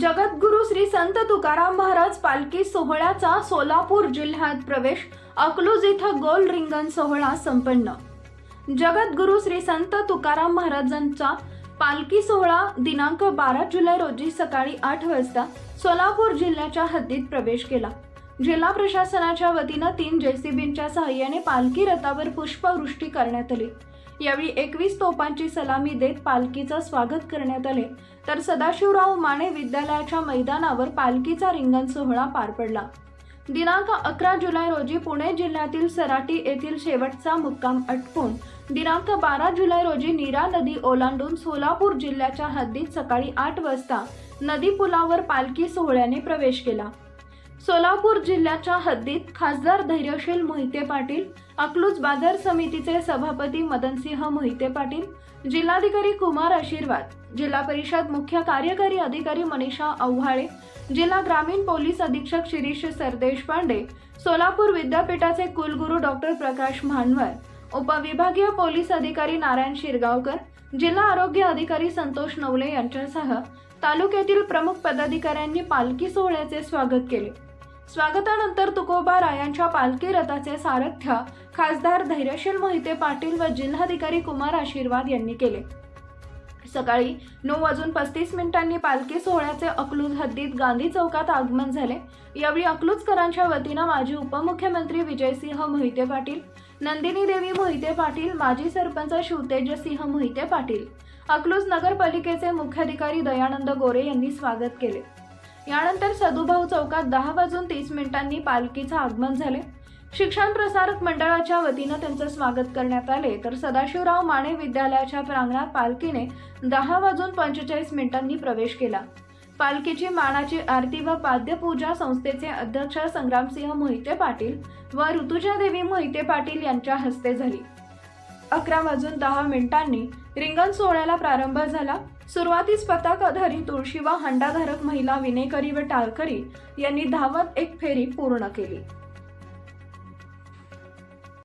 जगद्गुरु श्री संत तुकाराम महाराज पालखी सोहळ्याचा सोलापूर जिल्ह्यात प्रवेश अकलूज इथं गोल रिंगण सोहळा संपन्न. जगद्गुरु श्री संत तुकाराम महाराजांचा पालखी सोहळा दिनांक बारा जुलै रोजी सकाळी आठ वाजता सोलापूर जिल्ह्याच्या हद्दीत प्रवेश केला. जिल्हा प्रशासनाच्या वतीनं तीन जेसीबींच्या सहाय्याने पालखी रथावर पुष्पवृष्टी करण्यात आली. यावेळी एकवीस तोफांची सलामी देत पालखीचं स्वागत करण्यात आले. तर सदाशिवराव माने विद्यालयाच्या मैदानावर पालखीचा रिंगण सोहळा पार पडला. दिनांक अकरा जुलै रोजी पुणे जिल्ह्यातील सराटी येथील शेवटचा मुक्काम अटकून दिनांक बारा जुलै रोजी नीरा नदी ओलांडून सोलापूर जिल्ह्याच्या हद्दीत सकाळी आठ वाजता नदी पुलावर पालखी सोहळ्याने प्रवेश केला. सोलापूर जिल्ह्याच्या हद्दीत खासदार धैर्यशील मोहिते पाटील अकलूज बाजार समितीचे सभापती मदनसिंह मोहिते पाटील जिल्हाधिकारी कुमार आशीर्वाद जिल्हा परिषद मुख्य कार्यकारी अधिकारी मनीषा आव्हाळे जिल्हा ग्रामीण पोलीस अधीक्षक शिरीष सरदेशपांडे सोलापूर विद्यापीठाचे कुलगुरू डॉक्टर प्रकाश मानवर उपविभागीय पोलीस अधिकारी नारायण शिरगावकर जिल्हा आरोग्य अधिकारी संतोष नवले यांच्यासह तालुक्यातील प्रमुख पदाधिकाऱ्यांनी पालखी सोहळ्याचे स्वागत केले. स्वागतानंतर तुकोबा रायांच्या पालखी रथाचे सारथ्य खासदार धैर्यशील मोहिते पाटील व जिल्हाधिकारी कुमार आशीर्वाद यांनी केले. सकाळी नऊ वाजून पस्तीस मिनिटांनी पालखी सोहळ्याचे अकलूज हद्दीत गांधी चौकात आगमन झाले. यावेळी अकलूजकरांच्या वतीनं माजी उपमुख्यमंत्री विजयसिंह मोहिते पाटील नंदिनी देवी मोहिते पाटील माजी सरपंच शिवतेजसिंह मोहिते पाटील अकलूज नगरपालिकेचे मुख्याधिकारी दयानंद गोरे यांनी स्वागत केले. यानंतर सदुभाऊ चौकात दहा वाजून तीस मिनिटांनी पालखीचं आगमन झाले. शिक्षण प्रसारक मंडळाच्या वतीनं त्यांचं स्वागत करण्यात आले. तर सदाशिवराव माने विद्यालयाच्या प्रांगणात पालखीने दहा वाजून पंचेचाळीस मिनिटांनी प्रवेश केला. पालखीची मानाची आरती व पाद्यपूजा संस्थेचे अध्यक्ष संग्रामसिंह मोहिते पाटील व ऋतुजादेवी मोहिते पाटील यांच्या हस्ते झाली. अकरा वाजून दहा मिनिटांनी रिंगण सोहळ्याला प्रारंभ झाला. सुरुवातीस पताकाधारी तुळशी व हंडाधारक महिला विनेकरी व टाळकरी यांनी धावत एक फेरी पूर्ण केली.